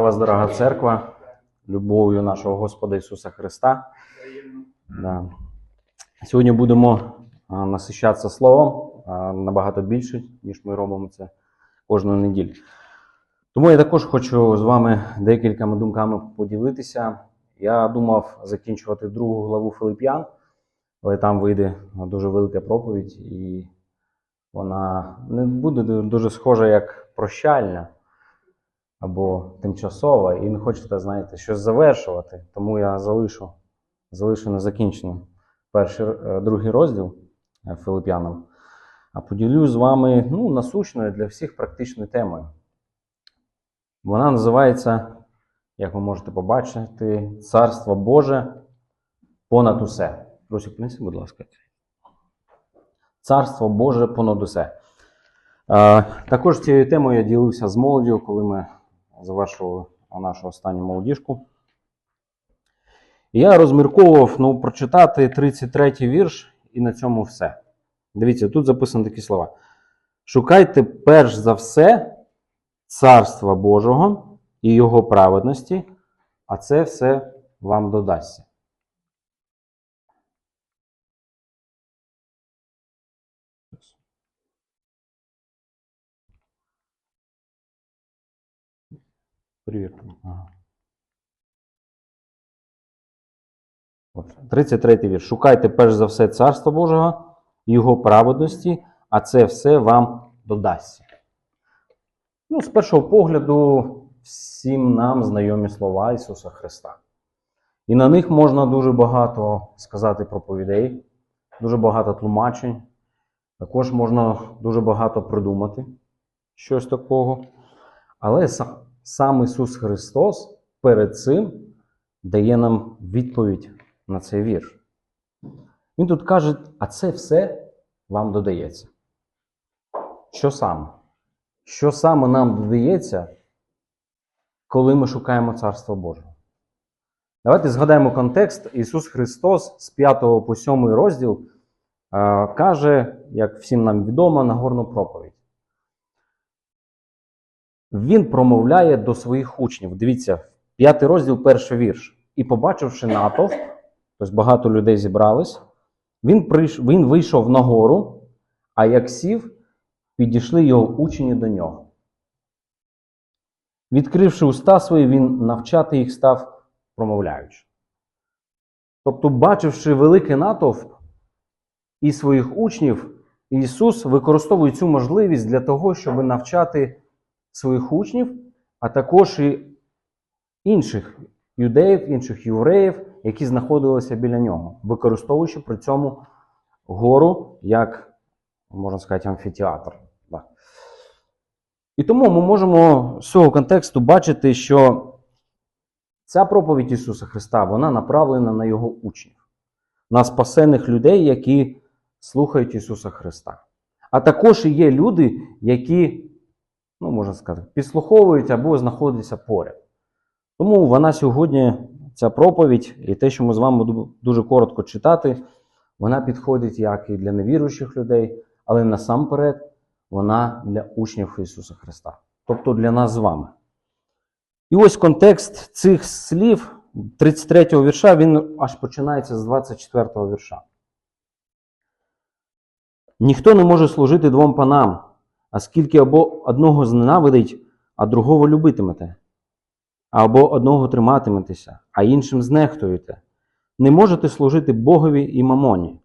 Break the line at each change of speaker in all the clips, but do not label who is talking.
Вас, дорога церква, любов'ю нашого Господа Ісуса Христа. Да. Сьогодні будемо насищатися Словом набагато більше, ніж ми робимо це кожної неділі. Тому я також хочу з вами декількома думками поділитися. Я думав закінчувати другу главу Филип'ян, але там вийде дуже велика проповідь, і вона не буде дуже схожа як прощальна або тимчасова, і не хочете, знаєте, щось завершувати. Тому я залишу, залишу незакінченим перший, е, другий розділ е, Филип'янам, а поділюсь з вами ну, насущною для всіх практичною темою. Вона називається, як ви можете побачити, Царство Боже понад усе. Русик, принеси, будь ласка. Царство Боже понад усе. Е, Також цією темою я ділився з молоддю, коли ми завершували нашу останню молодіжку. Я розмірковував ну, прочитати 33-й вірш, і на цьому все. Дивіться, тут записані такі слова. Шукайте перш за все Царства Божого і Його праведності, а це все вам додасться. Привіт. Ага. От, 33 вірш. Шукайте перш за все Царство Божого Його праведності, а це все вам додасться. Ну, з першого погляду, всім нам знайомі слова Ісуса Христа. І на них можна дуже багато сказати проповідей, дуже багато тлумачень. Також можна дуже багато придумати щось такого. Але са- сам Ісус Христос перед цим дає нам відповідь на цей вірш. Він тут каже, а це все вам додається. Що саме? Що саме нам додається, коли ми шукаємо Царство Боже? Давайте згадаємо контекст. Ісус Христос з 5 по 7 розділ е, каже, як всім нам відомо, Нагорну проповідь. Він промовляє до своїх учнів. Дивіться, п'ятий розділ, перший вірш. І побачивши натовп, тобто багато людей зібрались, він, прийш... він вийшов на гору, а як сів, підійшли його учні до нього. Відкривши уста свої, він навчати їх став, промовляючи. Тобто, бачивши великий натовп і своїх учнів, Ісус використовує цю можливість для того, щоб навчати своїх учнів, а також і інших юдеїв, інших євреїв, які знаходилися біля нього, використовуючи при цьому гору як, можна сказати, амфітеатр. І тому ми можемо з цього контексту бачити, що ця проповідь Ісуса Христа вона направлена на Його учнів, на спасених людей, які слухають Ісуса Христа. А також і є люди, які ну, можна сказати, підслуховують або знаходяться поряд. Тому вона сьогодні, ця проповідь, і те, що ми з вами будемо дуже коротко читати, вона підходить як і для невіруючих людей, але насамперед вона для учнів Ісуса Христа, тобто для нас з вами. І ось контекст цих слів, 33 го вірша, він аж починається з 24 го вірша. Ніхто не може служити двом панам, а скільки або одного зненавидить, а другого любитимете, або одного триматиметеся, а іншим знехтуєте. Не можете служити Богові і мамоні.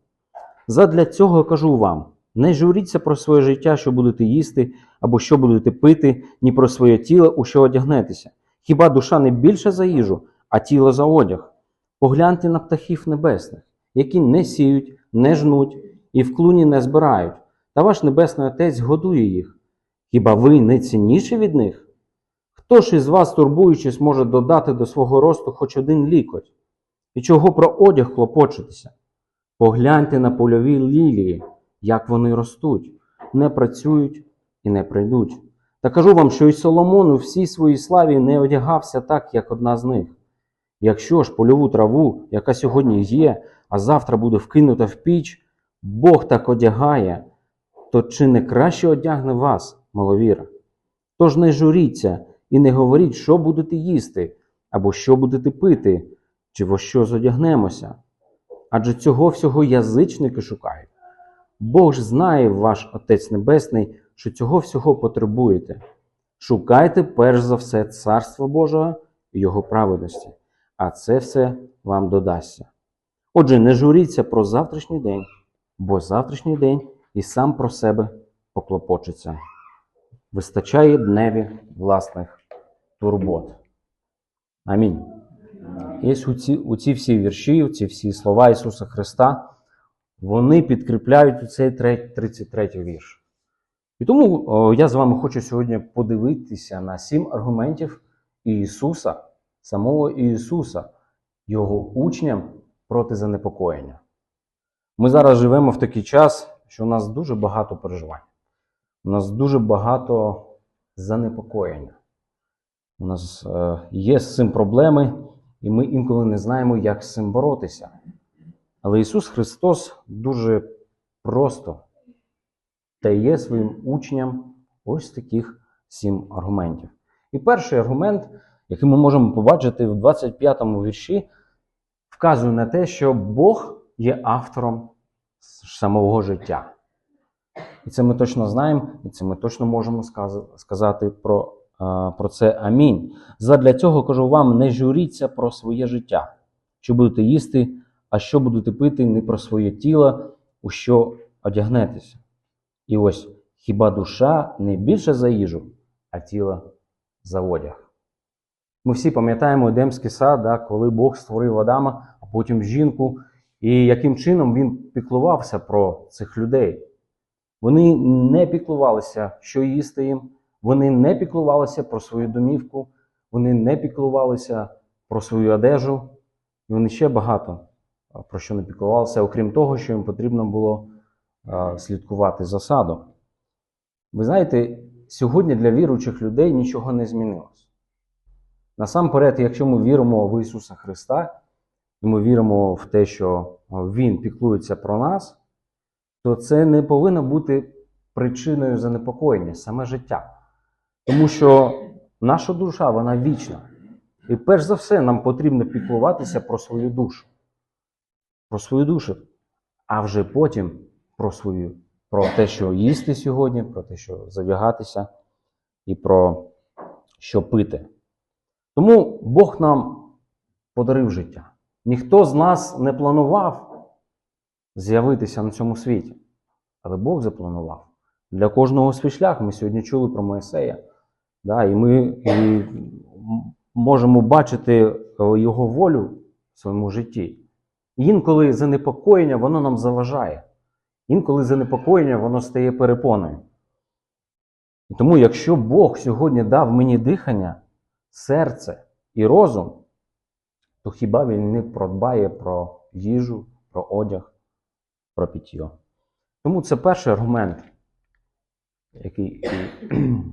Задля цього кажу вам: не журіться про своє життя, що будете їсти, або що будете пити, ні про своє тіло, у що одягнетеся. Хіба душа не більша за їжу, а тіло за одяг? Погляньте на птахів небесних, які не сіють, не жнуть і в клуні не збирають, та ваш Небесний Отець годує їх. Хіба ви не цінніші від них? Хто ж із вас, турбуючись, може додати до свого росту хоч один лікоть? І чого про одяг хлопочетеся? Погляньте на польові лілії, як вони ростуть, не працюють і не прийдуть. Та кажу вам, що і Соломон у всій своїй славі не одягався так, як одна з них. Якщо ж польову траву, яка сьогодні є, а завтра буде вкинута в піч, Бог так одягає, то чи не краще одягне вас, маловіра? Тож не журіться і не говоріть, що будете їсти, або що будете пити, чи во що зодягнемося. Адже цього всього язичники шукають. Бог ж знає, ваш Отець Небесний, що цього всього потребуєте. Шукайте перш за все Царство Божого і Його праведності, а це все вам додасться. Отже, не журіться про завтрашній день, бо завтрашній день і сам про себе поклопочеться. Вистачає дневі власних турбот. Амінь. І у ці, у всі вірші, у ці всі слова Ісуса Христа, вони підкріпляють у цей 33 вірш. І тому о, я з вами хочу сьогодні подивитися на сім аргументів Ісуса, самого Ісуса, Його учням проти занепокоєння. Ми зараз живемо в такий час, що у нас дуже багато переживань. У нас дуже багато занепокоєння. У нас е, є з цим проблеми, і ми інколи не знаємо, як з цим боротися. Але Ісус Христос дуже просто дає своїм учням ось таких сім аргументів. І перший аргумент, який ми можемо побачити в 25 му вірші, вказує на те, що Бог є автором самого життя. І це ми точно знаємо, і це ми точно можемо сказати про, е, про це амінь. Задля цього кажу вам: не журіться про своє життя, що будете їсти, а що будете пити, не про своє тіло, у що одягнетеся. І ось хіба душа не більше за їжу, а тіло за одяг. Ми всі пам'ятаємо Едемський сад, да, коли Бог створив Адама, а потім жінку, і яким чином він піклувався про цих людей. Вони не піклувалися, що їсти їм, вони не піклувалися про свою домівку, вони не піклувалися про свою одежу, і вони ще багато про що не піклувалися, окрім того, що їм потрібно було слідкувати за садом. Ви знаєте, сьогодні для віруючих людей нічого не змінилось. Насамперед, якщо ми віримо в Ісуса Христа, і ми віримо в те, що Він піклується про нас, то це не повинно бути причиною занепокоєння, саме життя. Тому що наша душа, вона вічна. І перш за все, нам потрібно піклуватися про свою душу. Про свою душу, а вже потім про свою, про те, що їсти сьогодні, про те, що зав'ягатися, і про що пити. Тому Бог нам подарив життя. Ніхто з нас не планував з'явитися на цьому світі. Але Бог запланував. Для кожного свій шлях ми сьогодні чули про Моїсея. Да, і ми і можемо бачити е, його волю в своєму житті. Інколи занепокоєння воно нам заважає. Інколи занепокоєння воно стає перепоною. І тому, якщо Бог сьогодні дав мені дихання, серце і розум, то хіба він не продбає про їжу, про одяг, про пиття? Тому це перший аргумент, який.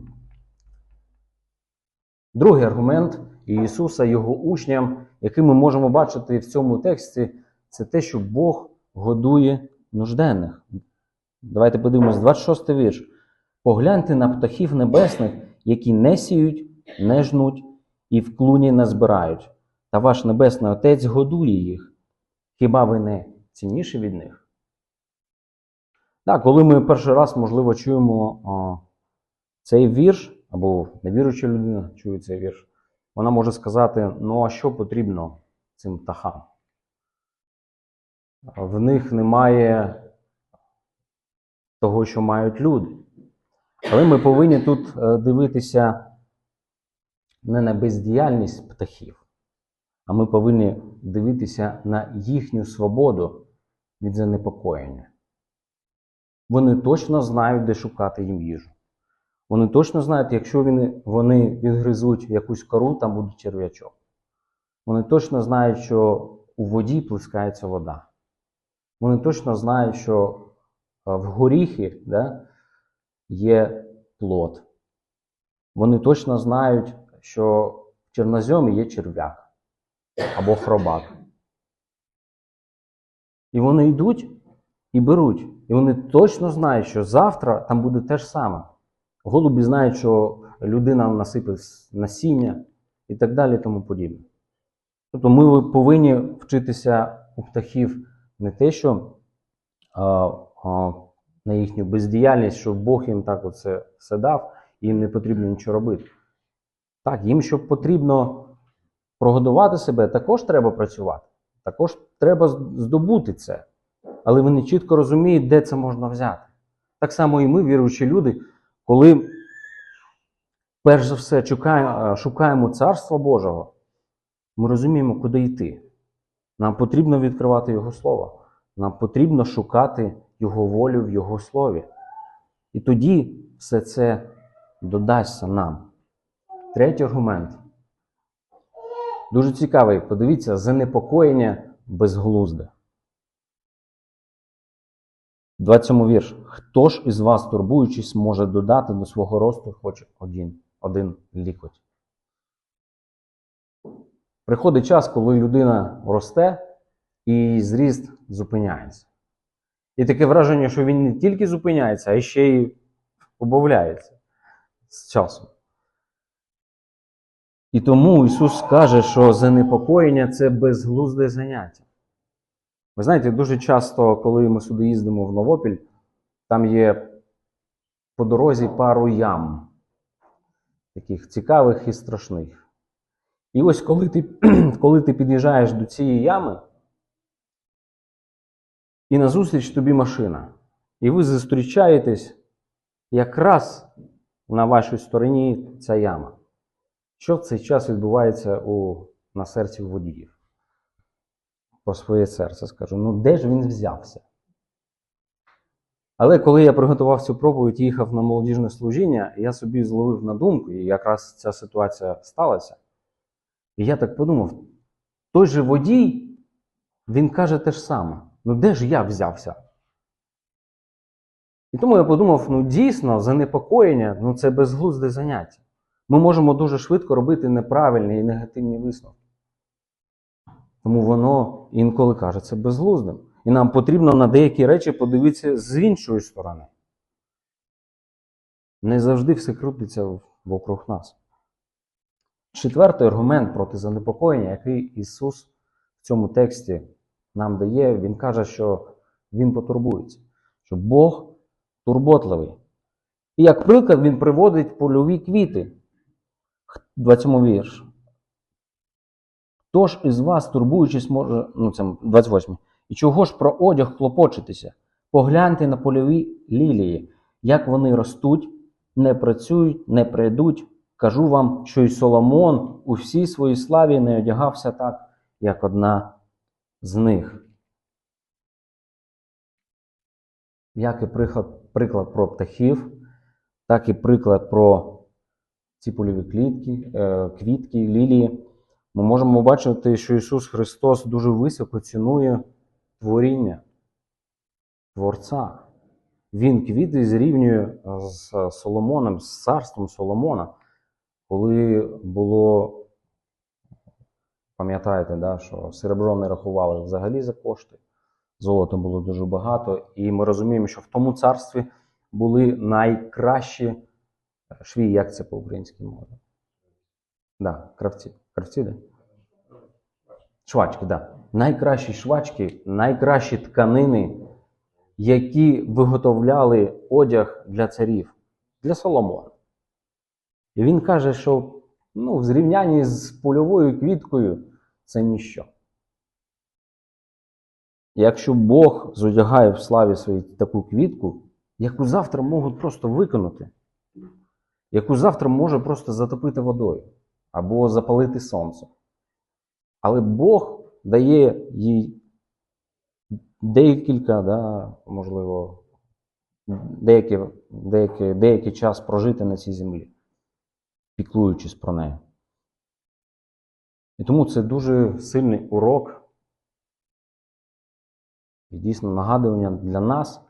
Другий аргумент Ісуса Його учням, який ми можемо бачити в цьому тексті, це те, що Бог годує нужденних. Давайте подивимось, 26 вірш. Погляньте на птахів небесних, які не сіють, не жнуть і в клуні не збирають. Та ваш небесний Отець годує їх. Хіба ви не цінніші від них? Так, коли ми перший раз, можливо, чуємо о, цей вірш, або невіруюча людина чує цей вірш, вона може сказати: ну а що потрібно цим птахам? В них немає того, що мають люди. Але ми повинні тут е, дивитися не на бездіяльність птахів, а ми повинні дивитися на їхню свободу від занепокоєння. Вони точно знають, де шукати їм їжу. Вони точно знають, якщо вони, відгризуть якусь кору, там буде черв'ячок. Вони точно знають, що у воді плескається вода. Вони точно знають, що е, в горіхи да, є плод. Вони точно знають, що в чорноземі є черв'як або хробак. І вони йдуть і беруть. І вони точно знають, що завтра там буде те ж саме. Голубі знають, що людина насипе насіння і так далі, і тому подібне. Тобто ми повинні вчитися у птахів не те, що а, а, на їхню бездіяльність, що Бог їм так оце все дав, і їм не потрібно нічого робити. Так, їм, щоб потрібно прогодувати себе, також треба працювати. Також треба здобути це. Але вони чітко розуміють, де це можна взяти. Так само і ми, віруючі люди, коли перш за все чекаємо, шукаємо Царства Божого, ми розуміємо, куди йти. Нам потрібно відкривати Його Слово. Нам потрібно шукати Його волю в Його Слові. І тоді все це додасться нам. Третій аргумент. Дуже цікавий. Подивіться, занепокоєння безглузде. 27 вірш. Хто ж із вас, турбуючись, може додати до свого росту хоч один, один лікоть? Приходить час, коли людина росте і зріст зупиняється. І таке враження, що він не тільки зупиняється, а ще й побавляється з часом. І тому Ісус каже, що занепокоєння це безглузде заняття. Ви знаєте, дуже часто, коли ми сюди їздимо в Новопіль, там є по дорозі пару ям, таких цікавих і страшних. І ось коли ти, коли ти під'їжджаєш до цієї ями, і назустріч тобі машина, і ви зустрічаєтесь якраз на вашій стороні ця яма. Що в цей час відбувається у, на серці водіїв? Про своє серце скажу. Ну де ж він взявся? Але коли я приготував цю проповідь і їхав на молодіжне служіння, я собі зловив на думку, і якраз ця ситуація сталася. І я так подумав: той же водій, він каже те ж саме. Ну де ж я взявся? І тому я подумав: ну дійсно, занепокоєння ну, це безглузде заняття. Ми можемо дуже швидко робити неправильні і негативні висновки. Тому воно інколи кажеться безглуздим. І нам потрібно на деякі речі подивитися з іншої сторони. Не завжди все крутиться вокруг нас. Четвертий аргумент проти занепокоєння, який Ісус в цьому тексті нам дає, Він каже, що Він потурбується, що Бог турботливий. І як приклад він приводить польові квіти. 27 вірш. Хто ж із вас, турбуючись, може, ну це 28. І чого ж про одяг клопочитися? Погляньте на польові лілії, як вони ростуть, не працюють, не прийдуть. Кажу вам, що й Соломон у всій своїй славі не одягався так, як одна з них. Як і приклад, приклад про птахів, так і приклад про ці польові клітки, е, квітки, лілії. Ми можемо бачити, що Ісус Христос дуже високо цінує творіння Творця. Він квіти зрівнює з Соломоном, з царством Соломона, коли було, пам'ятаєте, да, що серебро не рахували взагалі за кошти, золота було дуже багато, і ми розуміємо, що в тому царстві були найкращі швії, як це по-українськи мові? Да, кравці. Кравці, да? Швачки, да. Найкращі швачки, найкращі тканини, які виготовляли одяг для царів, для Соломона. І він каже, що ну, в зрівнянні з польовою квіткою це ніщо. Якщо Бог зодягає в славі своїй таку квітку, яку завтра можуть просто виконати, яку завтра може просто затопити водою або запалити сонце. Але Бог дає їй декілька, да, можливо, деякий, деякий, деякий час прожити на цій землі, піклуючись про неї. І тому це дуже сильний урок і дійсно нагадування для нас,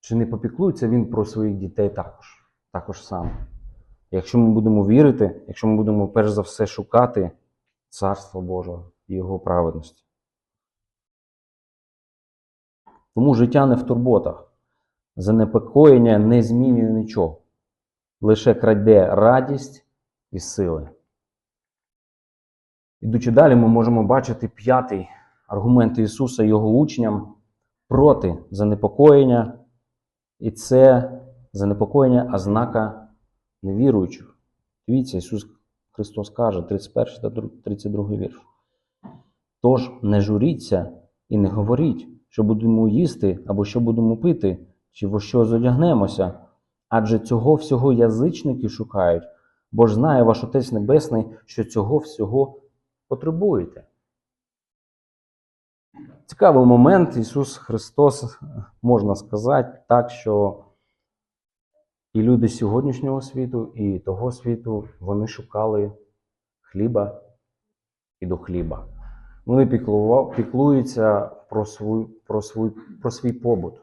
чи не попіклується він про своїх дітей також, також сам. Якщо ми будемо вірити, якщо ми будемо перш за все шукати Царство Божого і Його праведності. Тому життя не в турботах. Занепокоєння не змінює нічого. лише краде радість і сили. Ідучи далі, ми можемо бачити п'ятий аргумент Ісуса Його учням проти занепокоєння, і це занепокоєння ознака невіруючих. Дивіться, Ісус Христос каже, 31 та 32 вірш. Тож не журіться і не говоріть, що будемо їсти або що будемо пити, чи во що зодягнемося, адже цього всього язичники шукають, бо ж знає ваш Отець Небесний, що цього всього потребуєте. Цікавий момент. Ісус Христос, можна сказати, так, що і люди сьогоднішнього світу, і того світу, вони шукали хліба і до хліба. Вони піклуються про, свій, про, свій, про свій побут.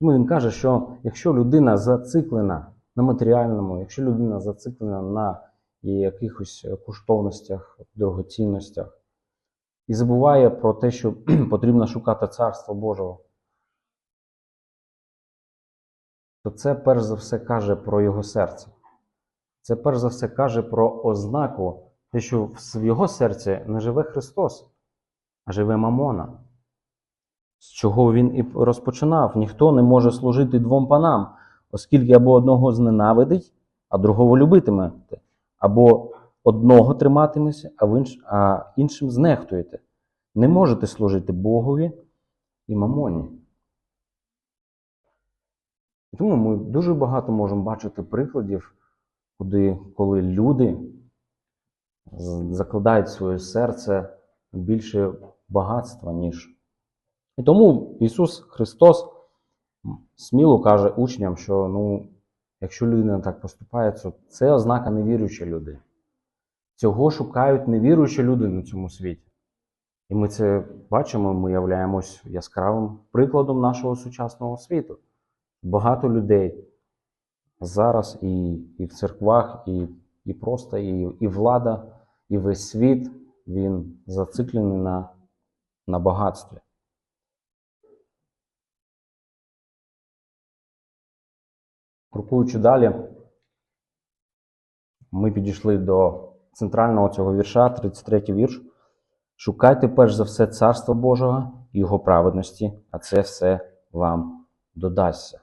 Тому він каже, що якщо людина зациклена на матеріальному, якщо людина зациклена на якихось коштовностях, дорогоцінностях, і забуває про те, що потрібно шукати Царство Божого, то це перш за все каже про його серце. Це перш за все каже про ознаку, те, що в його серці не живе Христос, а живе Мамона. З чого він і розпочинав. Ніхто не може служити двом панам, оскільки або одного зненавидить, а другого любитимете, або одного інш... а іншим знехтуєте. Не можете служити Богові і Мамоні. І Тому ми дуже багато можемо бачити прикладів, куди, коли люди закладають своє серце більше багатства, ніж. І тому Ісус Христос сміло каже учням, що ну, якщо людина так поступає, то це ознака невіруючої люди. Цього шукають невіруючі люди на цьому світі. І ми це бачимо, ми являємось яскравим прикладом нашого сучасного світу. Багато людей зараз і, і в церквах, і, і просто, і, і влада, і весь світ він зациклений на, на багатстві. Крокуючи далі, ми підійшли до центрального цього вірша, 33 вірш. Шукайте перш за все Царство Божого і Його праведності, а це все вам додасться.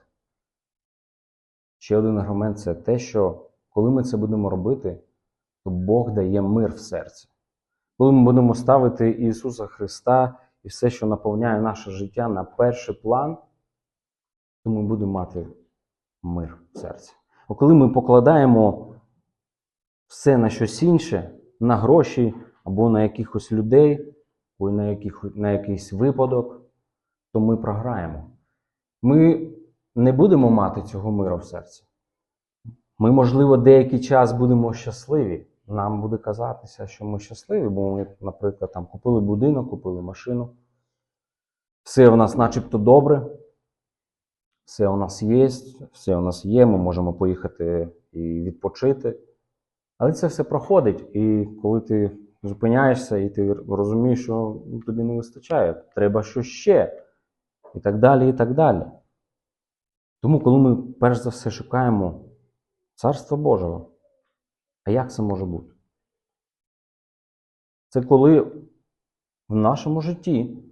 Ще один аргумент це те, що коли ми це будемо робити, то Бог дає мир в серці. Коли ми будемо ставити Ісуса Христа і все, що наповняє наше життя на перший план, то ми будемо мати мир в серці. А коли ми покладаємо все на щось інше, на гроші або на якихось людей, або на, яких, на якийсь випадок, то ми програємо. Ми не будемо мати цього миру в серці. Ми, можливо, деякий час будемо щасливі. Нам буде казатися, що ми щасливі, бо ми, наприклад, там купили будинок, купили машину. Все у нас начебто добре, все у нас є, все у нас є, ми можемо поїхати і відпочити. Але це все проходить. І коли ти зупиняєшся і ти розумієш, що тобі не вистачає, треба що ще. І так далі, і так далі. Тому, коли ми перш за все шукаємо Царство Божого, а як це може бути? Це коли в нашому житті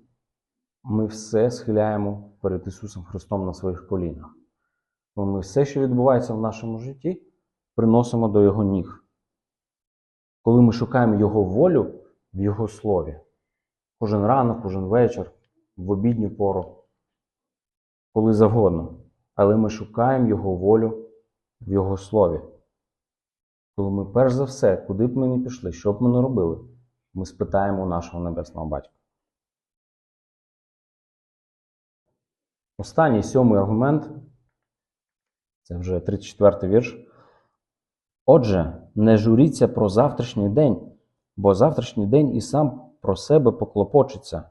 ми все схиляємо перед Ісусом Христом на своїх колінах. Коли ми все, що відбувається в нашому житті, приносимо до Його ніг. Коли ми шукаємо Його волю в Його слові. Кожен ранок, кожен вечір, в обідню пору, коли завгодно. Але ми шукаємо Його волю в Його слові. Коли ми перш за все, куди б ми не пішли, що б ми не робили, ми спитаємо у нашого небесного батька. Останній сьомий аргумент це вже 34 й вірш. Отже, не журіться про завтрашній день, бо завтрашній день і сам про себе поклопочеться,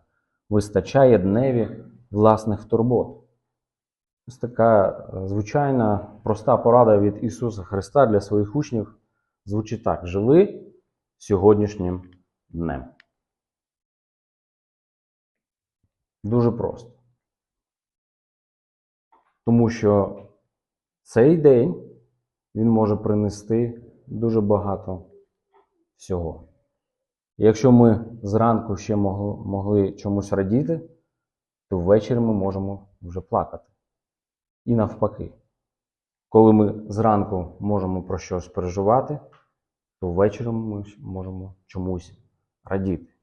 вистачає дневі власних турбот. Ось така е, звичайна проста порада від Ісуса Христа для своїх учнів звучить так: живи сьогоднішнім днем. Дуже просто. Тому що цей день він може принести дуже багато всього. Якщо ми зранку ще могли чомусь радіти, то ввечері ми можемо вже плакати. І навпаки, коли ми зранку можемо про щось переживати, то ввечері ми можемо чомусь радіти.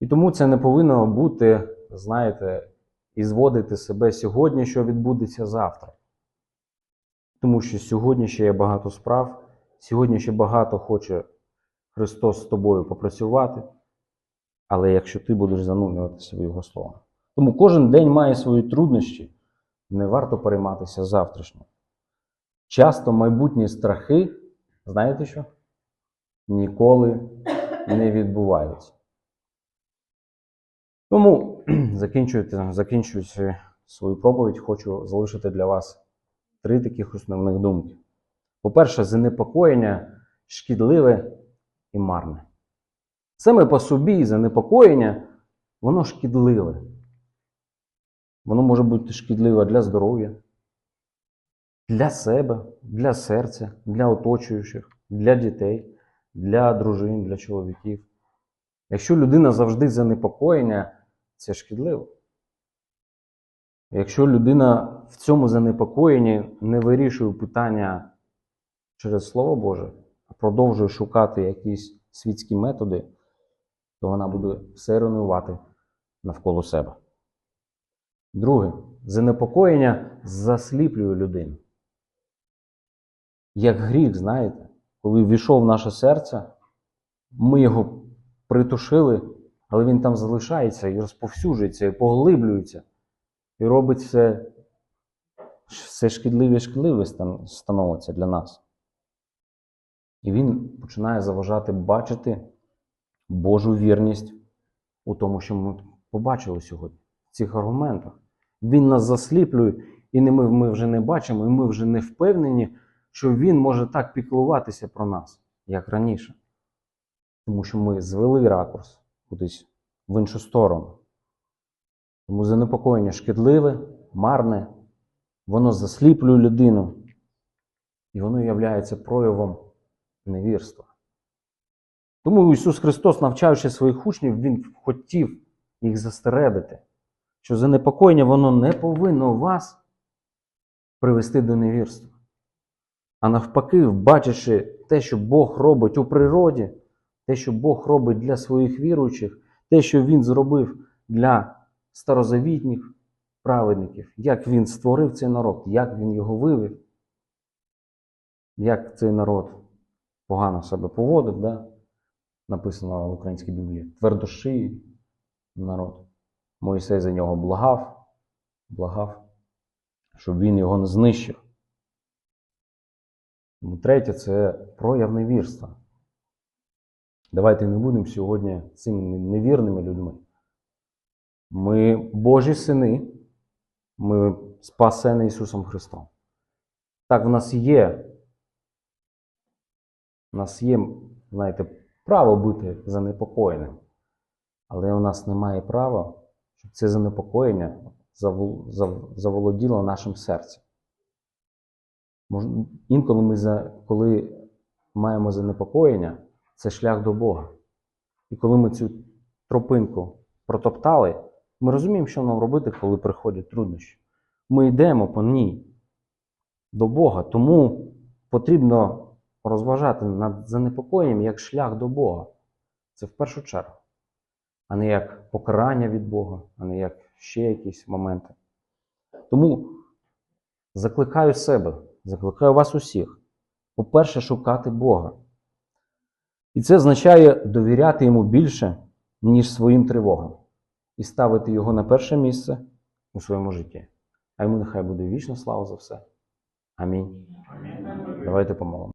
І тому це не повинно бути, знаєте, і зводити себе сьогодні, що відбудеться завтра. Тому що сьогодні ще є багато справ, сьогодні ще багато хоче Христос з тобою попрацювати, але якщо ти будеш занурюватися в Його Слово. Тому кожен день має свої труднощі, не варто перейматися завтрашнім. Часто майбутні страхи, знаєте що? Ніколи не відбуваються. Тому, закінчуючи, свою проповідь, хочу залишити для вас три таких основних думки. По-перше, занепокоєння шкідливе і марне. Саме по собі занепокоєння, воно шкідливе. Воно може бути шкідливе для здоров'я, для себе, для серця, для оточуючих, для дітей, для дружин, для чоловіків. Якщо людина завжди занепокоєння, це шкідливо. Якщо людина в цьому занепокоєнні не вирішує питання через Слово Боже, а продовжує шукати якісь світські методи, то вона буде все руйнувати навколо себе. Друге, занепокоєння засліплює людину. Як гріх, знаєте, коли ввійшов в наше серце, ми його притушили, але він там залишається і розповсюджується, і поглиблюється, і робить все, все шкідливе і шкідливе становиться для нас. І він починає заважати бачити Божу вірність у тому, що ми побачили сьогодні, в цих аргументах. Він нас засліплює, і не ми, ми вже не бачимо, і ми вже не впевнені, що він може так піклуватися про нас, як раніше. Тому що ми звели ракурс кудись в іншу сторону. Тому занепокоєння шкідливе, марне, воно засліплює людину, і воно являється проявом невірства. Тому Ісус Христос, навчаючи своїх учнів, Він хотів їх застередити, що занепокоєння воно не повинно вас привести до невірства. А навпаки, бачачи те, що Бог робить у природі, те, що Бог робить для своїх віруючих, те, що Він зробив для старозавітніх праведників, як Він створив цей народ, як Він його вивів, як цей народ погано себе поводив, да? написано в українській Біблії, твердошиї народ. Моїсей за нього благав, благав, щоб він його не знищив. Тому третє це прояв невірства. Давайте не будемо сьогодні цими невірними людьми. Ми Божі сини, ми спасені Ісусом Христом. Так, в нас є, в нас є, знаєте, право бути занепокоєним, але у нас немає права, щоб це занепокоєння заволоділо нашим серцем. Інколи ми коли маємо занепокоєння, це шлях до Бога. І коли ми цю тропинку протоптали, ми розуміємо, що нам робити, коли приходять труднощі. Ми йдемо по ній до Бога, тому потрібно розважати над занепокоєнням як шлях до Бога. Це в першу чергу, а не як покарання від Бога, а не як ще якісь моменти. Тому закликаю себе, закликаю вас усіх, по-перше, шукати Бога. І це означає довіряти йому більше, ніж своїм тривогам, і ставити його на перше місце у своєму житті. А йому нехай буде вічна слава за все. Амінь. Давайте помолимо.